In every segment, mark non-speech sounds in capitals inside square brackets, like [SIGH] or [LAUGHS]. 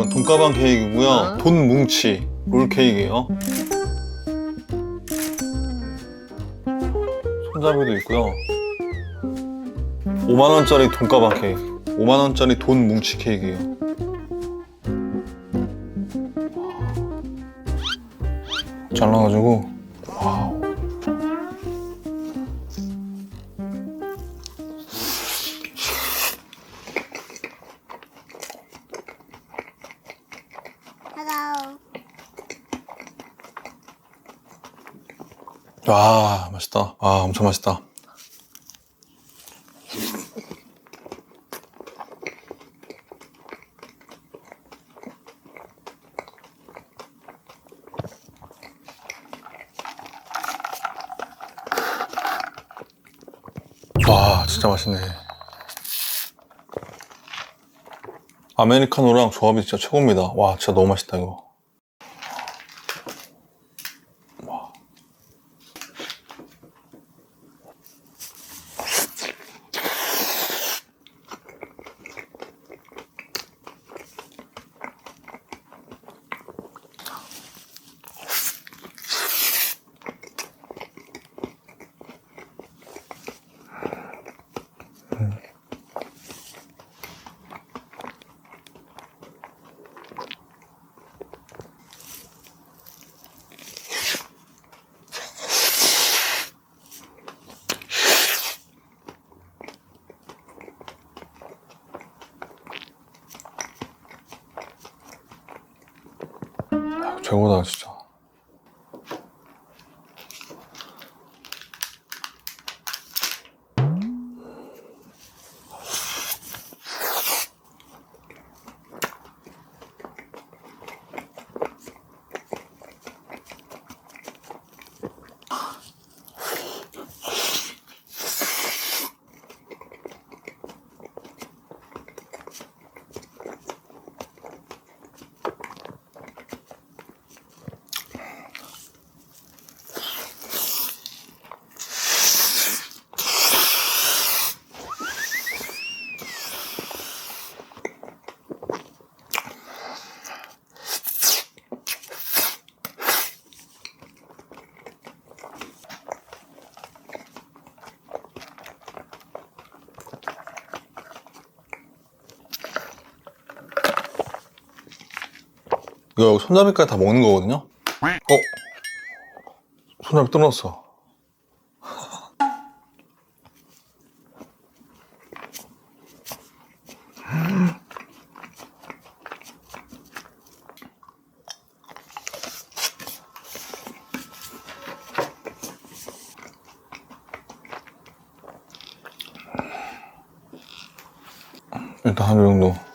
이건 돈가방 케이크고요. 어? 돈 뭉치 롤 케이크예요. 손잡이도 있고요. 5만 원짜리 돈가방 케이크. 5만 원짜리 돈 뭉치 케이크예요. 잘라가지고 와 맛있다. 아 엄청 맛있다. 와 진짜 맛있네. 아메리카노랑 조합이 진짜 최고입니다. 와 진짜 너무 맛있다 이거. 최고다 진짜. 이거 손잡이까지 다 먹는 거거든요? 어? 손잡이 끊었어. 일단 한 정도.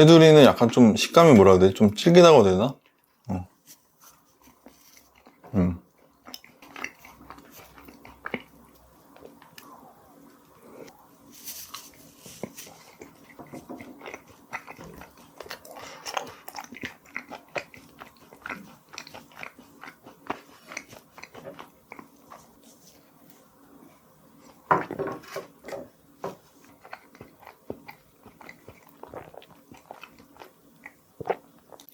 테두리는 약간 좀 식감이 뭐라 해야 되지? 좀 해야 되나? 어. 음.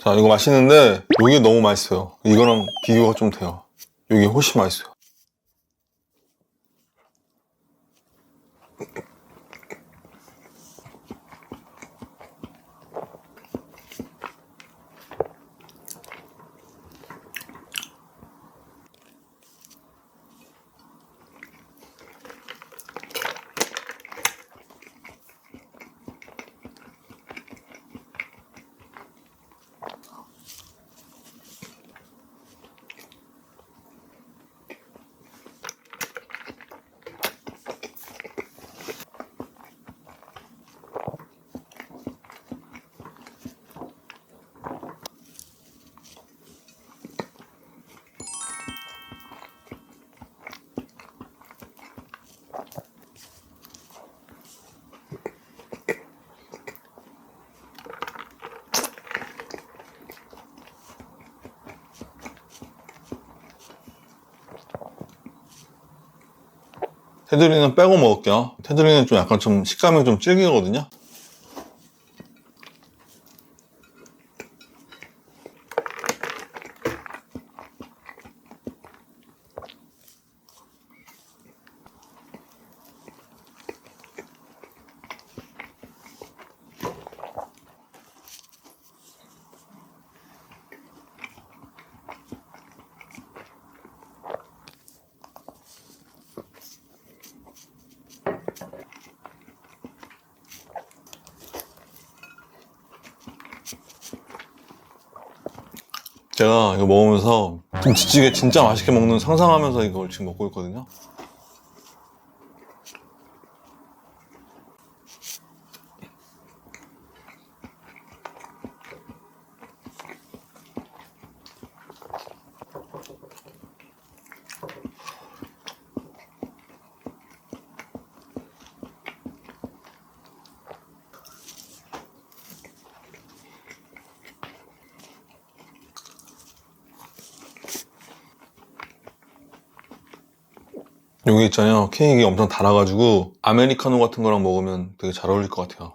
자, 이거 맛있는데, 이게 너무 맛있어요. 이거랑 비교가 좀 돼요. 이게 훨씬 맛있어요. 테두리는 빼고 먹을게요. 테두리는 좀 약간 좀 식감이 좀 질기거든요. 제가 이거 먹으면서 김치찌개 진짜 맛있게 먹는 상상하면서 이걸 지금 먹고 있거든요. 여기 있잖아요. 케이크 엄청 달아가지고 아메리카노 같은 거랑 먹으면 되게 잘 어울릴 것 같아요.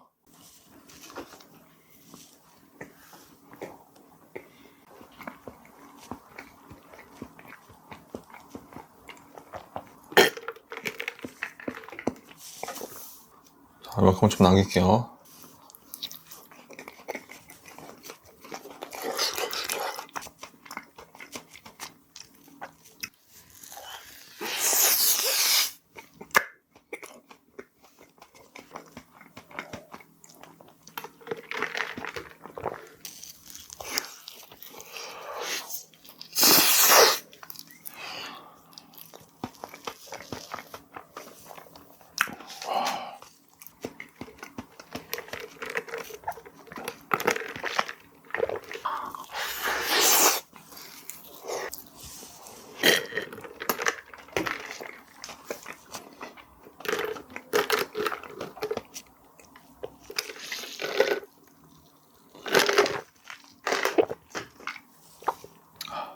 자, 이만큼 좀 남길게요.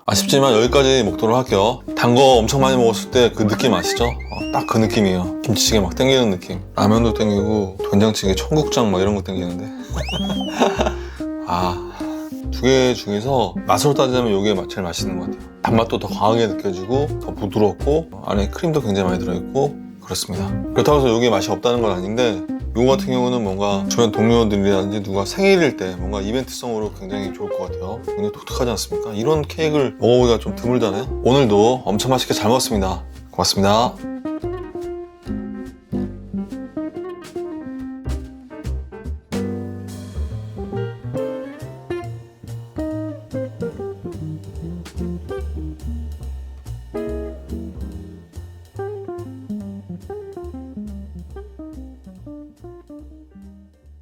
아쉽지만 여기까지 먹도록 할게요. 단 거 엄청 많이 먹었을 때 그 느낌 아시죠? 딱그 느낌이에요. 김치찌개 막 땡기는 느낌. 라면도 땡기고 된장찌개, 청국장 막 이런 거 땡기는데. [LAUGHS] 아, 두 개 중에서 맛으로 따지자면 이게 제일 맛있는 것 같아요. 단맛도 더 강하게 느껴지고 더 부드럽고 안에 크림도 굉장히 많이 들어있고 그렇습니다. 그렇다고 해서 이게 맛이 없다는 건 아닌데 이거 같은 경우는 뭔가 주변 동료들이라든지 누가 생일일 때 뭔가 이벤트성으로 굉장히 좋을 것 같아요. 굉장히 독특하지 않습니까? 이런 케이크를 먹어보기가 좀 드물잖아요. 오늘도 엄청 맛있게 잘 먹었습니다. 고맙습니다.